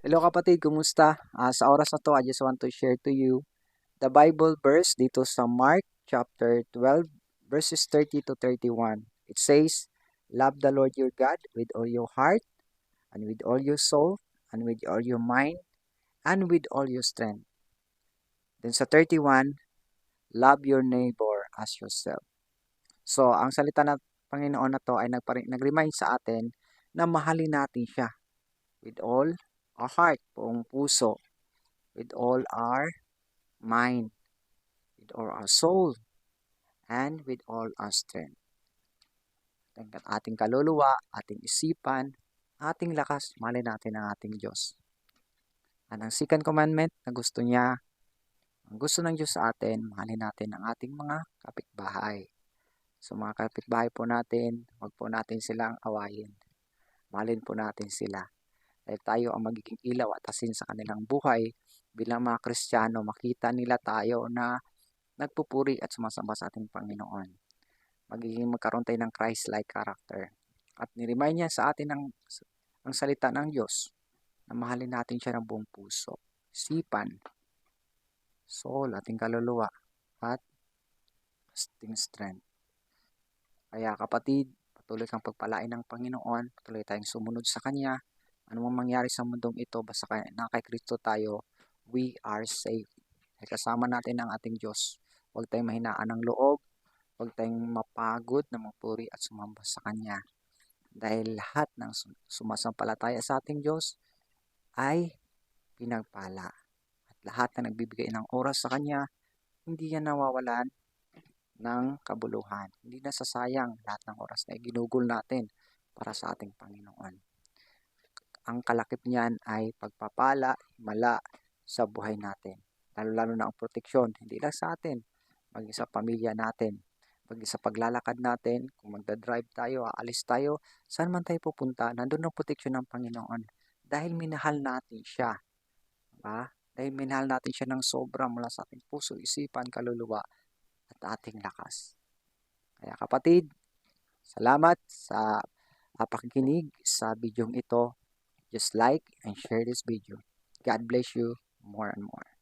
Hello kapatid, kumusta? Ah, sa oras na to, I just want to share to you the Bible verse dito sa Mark chapter 12 verses 30 to 31. It says, Love the Lord your God with all your heart and with all your soul and with all your mind and with all your strength. Then sa 31, love your neighbor as yourself. So, ang salita ng Panginoon na to ay nag-remind sa atin na mahalin natin siya with all our heart, buong puso, with all our mind, with all our soul, and with all our strength. Ating, ating kaluluwa, ating isipan, ating lakas, mali natin ang ating Diyos. At ang second commandment na gusto niya, ang gusto ng Diyos sa atin, mahalin natin ang ating mga kapitbahay. So mga kapitbahay po natin, huwag po natin silang awayin. Mahalin po natin sila dahil tayo ang magiging ilaw at asin sa kanilang buhay bilang mga Kristiyano, makita nila tayo na nagpupuri at sumasamba sa ating Panginoon. Magiging magkaroon tayo ng Christ-like character. At niremind niya sa atin ang, ang salita ng Diyos na mahalin natin siya ng buong puso, sipan, soul, ating kaluluwa, at ating strength. Kaya kapatid, patuloy kang pagpalain ng Panginoon, patuloy tayong sumunod sa Kanya, ano mang mangyari sa mundong ito, basta kay, na kay Kristo tayo, we are safe. Kasama natin ang ating Diyos. Huwag tayong mahinaan ng loob, huwag tayong mapagod na mapuri at sumamba sa Kanya. Dahil lahat ng sumasampalataya sa ating Diyos ay pinagpala. At lahat na nagbibigay ng oras sa Kanya, hindi yan nawawalan ng kabuluhan. Hindi nasasayang lahat ng oras na ginugol natin para sa ating Panginoon ang kalakip niyan ay pagpapala, himala sa buhay natin. Lalo-lalo na ang proteksyon, hindi lang sa atin, maging sa pamilya natin, maging sa paglalakad natin, kung magdadrive tayo, aalis tayo, saan man tayo pupunta, nandun ang proteksyon ng Panginoon. Dahil minahal natin siya. Diba? Dahil minahal natin siya ng sobra mula sa ating puso, isipan, kaluluwa, at ating lakas. Kaya kapatid, salamat sa uh, pakikinig sa bidyong ito just like and share this video. God bless you more and more.